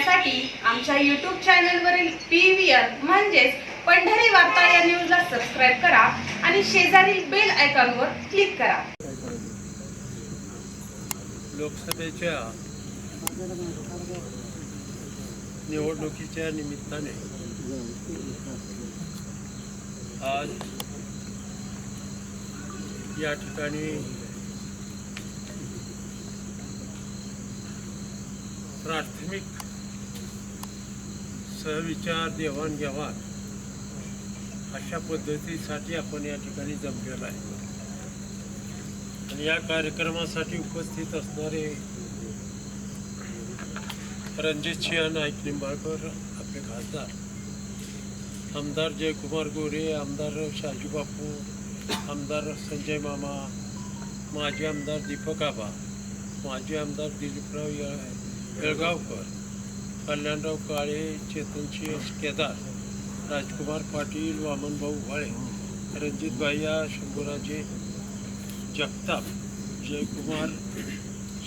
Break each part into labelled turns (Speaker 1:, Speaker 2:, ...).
Speaker 1: पाहण्यासाठी आमच्या यूट्यूब चॅनलवरील पी व्ही आर म्हणजेच पंढरी वार्ता या न्यूजला सबस्क्राईब करा आणि शेजारील बेल आयकॉनवर क्लिक करा.
Speaker 2: लोकसभेच्या निवडणुकीच्या निमित्ताने आज या ठिकाणी प्राथमिक सहविचार देवाणघेवाण अशा पद्धतीसाठी आपण या ठिकाणी जमलेलो आहे. आणि या कार्यक्रमासाठी उपस्थित असणारे रणजित सिंह नाईक निंबाळकर आपले खासदार आमदार जयकुमार गोरे आमदार शाजी बापू आमदार संजय मामा माजी आमदार दीपक आबा माजी आमदार दिलीपराव येळ येळगावकर कल्याणराव काळे चेतनसिंह केदार राजकुमार पाटील वामनभाऊ भाळे रणजित भाय्या शंभूराजे जगताप जयकुमार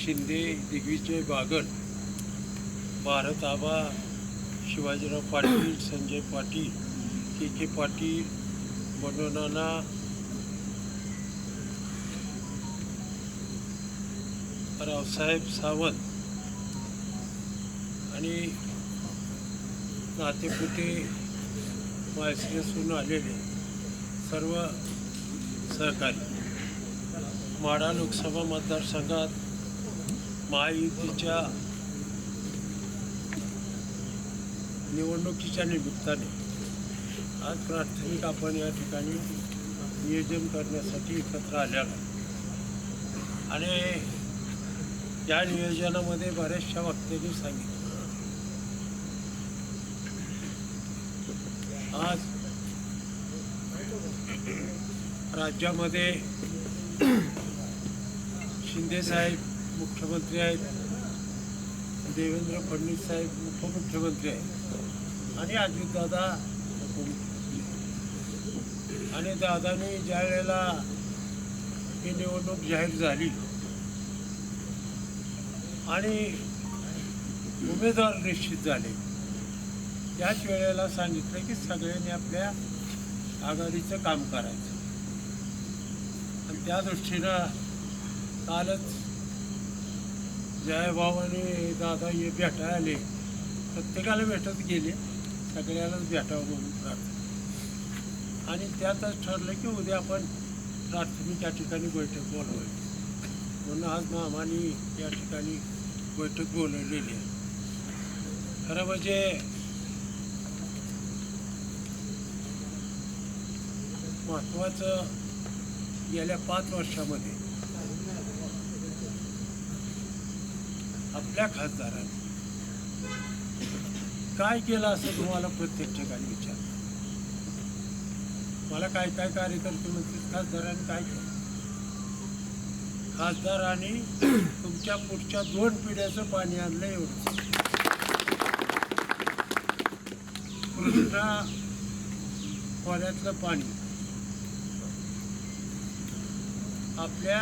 Speaker 2: शिंदे दिग्विजय बागल भारत आबा शिवाजीराव पाटील संजय पाटील के के पाटील मनोनाना रावसाहेब सावंत आणि नातेपुते मायसरेसून आलेले सर्व सहकारी. माढा लोकसभा मतदारसंघात महायुतीच्या निवडणुकीच्या निमित्ताने आज प्राथमिक आपण या ठिकाणी नियोजन करण्यासाठी एकत्र आल्या आणि या नियोजनामध्ये बऱ्याचशा वक्त्यांनी सांगितलं. आज राज्यामध्ये शिंदे साहेब मुख्यमंत्री आहेत देवेंद्र फडणवीस साहेब उपमुख्यमंत्री आहेत आणि अजितदादा उपमुख्यमंत्री. आणि दादाने ज्या वेळेला ही निवडणूक जाहीर झाली आणि उमेदवार निश्चित झाले त्याच वेळेला सांगितलं की सगळ्यांनी आपल्या आघाडीचं काम करायचं. आणि त्या दृष्टीनं कालच जयभाऊ आणि दादा हे भेटायला आले. प्रत्येकाला भेटत गेले. सगळ्यालाच भेटावं म्हणून प्रार्थना. आणि त्यातच ठरलं की उद्या आपण प्राथमिक या ठिकाणी बैठक बोलवायची. म्हणून आज मामाने या ठिकाणी बैठक बोलवलेली आहे. खरं म्हणजे महत्त्वाचं गेल्या पाच वर्षामध्ये आपल्या खासदारांनी काय केलं असं तुम्हाला प्रत्येक ठिकाणी विचार मला काय काय कार्यकर्ते म्हणतील? खासदारांनी काय केलं? खासदारांनी तुमच्या पुढच्या दोन पिढ्याचं पाणी आणलं एवढं कृष्णा खोऱ्यातलं पाणी. आपल्या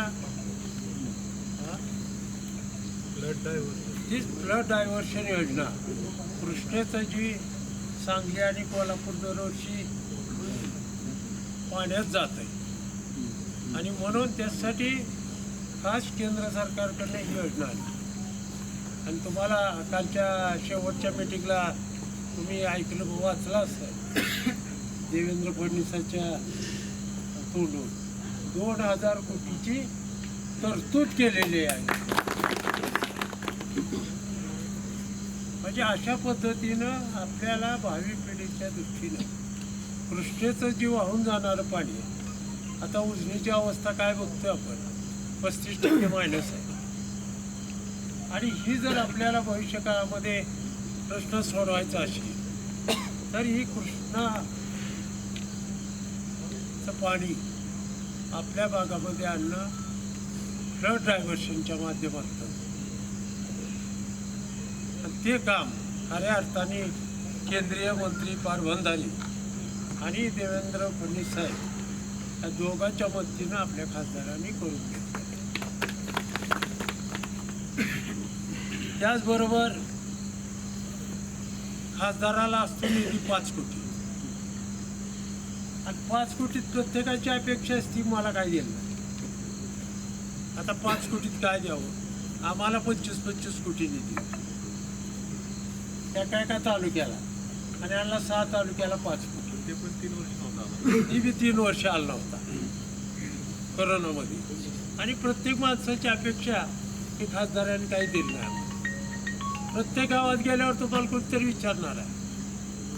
Speaker 2: तीच ती फ्लड डायव्हर्शन योजना. कृष्णेचं जी सांगली आणि कोल्हापूर दरवर्षी पाण्यात जात आहे आणि म्हणून त्यासाठी खास केंद्र सरकारकडनं ही योजना आली. आणि तुम्हाला कालच्या शेवटच्या मिटिंगला तुम्ही ऐकलं वाचलं असतं देवेंद्र फडणवीसाच्या तोंडून. दोन हजार कोटीची तरतूद केलेली आहे. म्हणजे अशा पद्धतीनं आपल्याला भावी पिढीच्या दृष्टीनं पृष्ठेचं जी वाहून जाणारं पाणी आहे. आता उजनीची अवस्था काय बघतोय आपण? पस्तीस टक्के मायनस आहे. आणि ही जर आपल्याला भविष्य काळामध्ये प्रश्न सोडवायचा असेल तर ही कृष्णा पाणी आपल्या भागामध्ये आणणं फ्लड ड्रायव्हर्सच्या माध्यमातून. आणि ते काम खऱ्या अर्थाने केंद्रीय मंत्री पारभंधारी आणि देवेंद्र फडणवीस साहेब या दोघांच्या मदतीनं आपल्या खासदारांनी करून घेतलं. त्याचबरोबर खासदाराला असतो निधी पाच कोटी. आणि पाच कोटीत प्रत्येकाची अपेक्षा असती मला काय दिलं नाही. आता पाच कोटीत काय द्यावं? आम्हाला पंचवीस पंचवीस कोटी निधी त्या काय काय तालुक्याला? आणि यांना सहा तालुक्याला पाच कोटी.
Speaker 3: ते पण तीन वर्ष नव्हता
Speaker 2: ती बी तीन वर्ष आला होता कोरोनामध्ये. आणि प्रत्येक माणसाची अपेक्षा की खासदारांनी काही दिलं नाही. प्रत्येक गावात गेल्यावर तुम्हाला कोणतरी विचारणार आहे?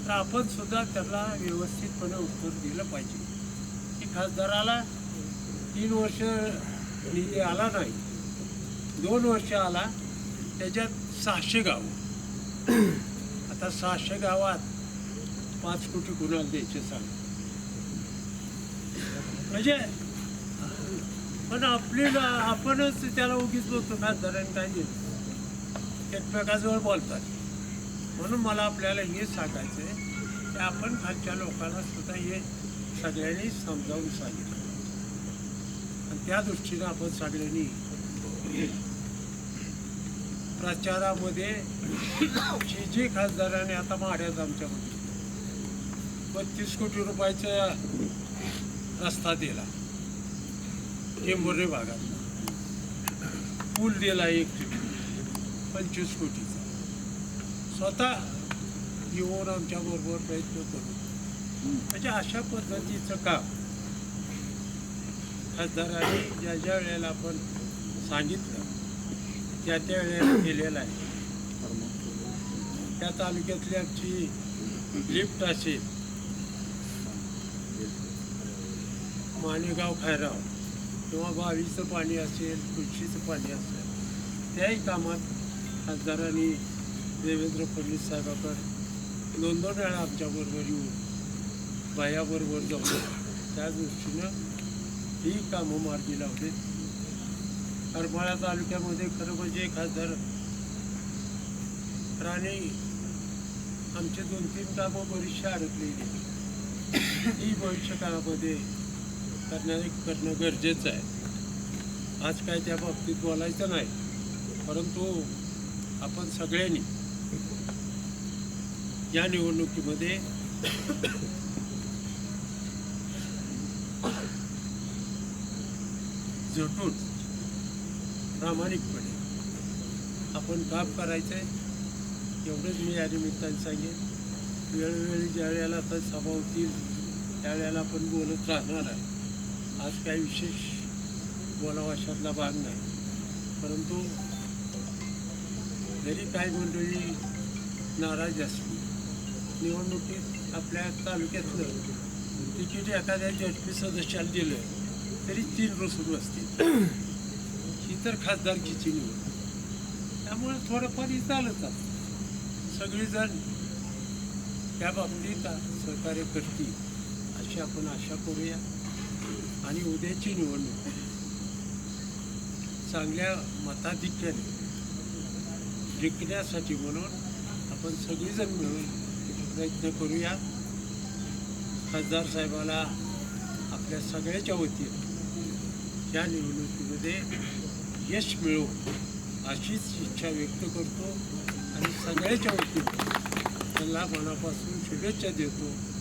Speaker 2: तर आपण सुद्धा त्याला व्यवस्थितपणे उत्तर दिलं पाहिजे. की खासदाराला तीन वर्ष निधी आला नाही. दोन वर्ष आला त्याच्यात सहाशे गाव. आता सहाशे गावात पाच कोटी कुणाला द्यायचे सांग. म्हणजे पण आपली आपणच त्याला उगीच बोलतो खासदारांनी काय दिलं एकमेकाजवळ बोलतात. म्हणून मला आपल्याला हे सांगायचं आहे की आपण खालच्या लोकांना सुद्धा हे सगळ्यांनी समजावून सांगितलं. आणि त्या दृष्टीनं आपण सगळ्यांनी प्रचारामध्ये जी जी खासदाराने आता माड्यात आमच्यामध्ये बत्तीस कोटी रुपयाचा रस्ता दिला. टेंभुर्णी भागात. पूल दिला एक पंचवीस कोटी स्वतः येऊन आमच्याबरोबर प्रयत्न करू. म्हणजे अशा पद्धतीचं काम खासदारांनी ज्या ज्या वेळेला आपण सांगितलं त्या त्या वेळेला केलेलं आहे. त्या तालुक्यातली आमची लिफ्ट असेल माणेगाव खायराव किंवा बावीचं पाणी असेल तुळशीचं पाणी असेल त्याही कामात खासदारांनी देवेंद्र फडणवीस साहेबाकडे दोन दोन वेळा आमच्याबरोबर येऊन बायाबरोबर जाऊ त्या दृष्टीनं ही कामं मार्गी लावले. करमाळा तालुक्यामध्ये खरं म्हणजे खासदार राणे आमचे दोन तीन कामं बरीचशी अडकलेली ही भविष्य काळामध्ये करण्या करणं गरजेचं आहे. आज काय त्या बाबतीत बोलायचं नाही. परंतु आपण सगळ्यांनी या निवडणुकीमध्ये झटून प्रामाणिकपणे आपण काम करायचं आहे एवढंच मी या निमित्ताने सांगेन. वेळोवेळी ज्या वेळेला आता सभा होतील त्यावेळेला आपण बोलत राहणार आहे. आज काही विशेष बोलावाशातला भाग नाही. परंतु जरी काही मंडळी नाराज असली निवडणुकीत आपल्या तालुक्यातलं तिकीट एखाद्या जडपी सदस्याला दिलं तरी तीन रसूल असतील. ही तर खासदारकीची निवड. त्यामुळे थोडंफार ही चालत असतं सगळीजण त्या बाबतीत सहकार्य करतील अशी आपण आशा करूया. आणि उद्याची निवडणूक चांगल्या मताधिक्याने जिंकण्यासाठी म्हणून आपण सगळीजण मिळून प्रयत्न करूया. खासदार साहेबाला आपल्या सगळ्याच्या वतीनं या निवडणुकीमध्ये यश मिळो अशीच इच्छा व्यक्त करतो आणि सगळ्याच्या वतीनं त्यांना मनापासून शुभेच्छा देतो.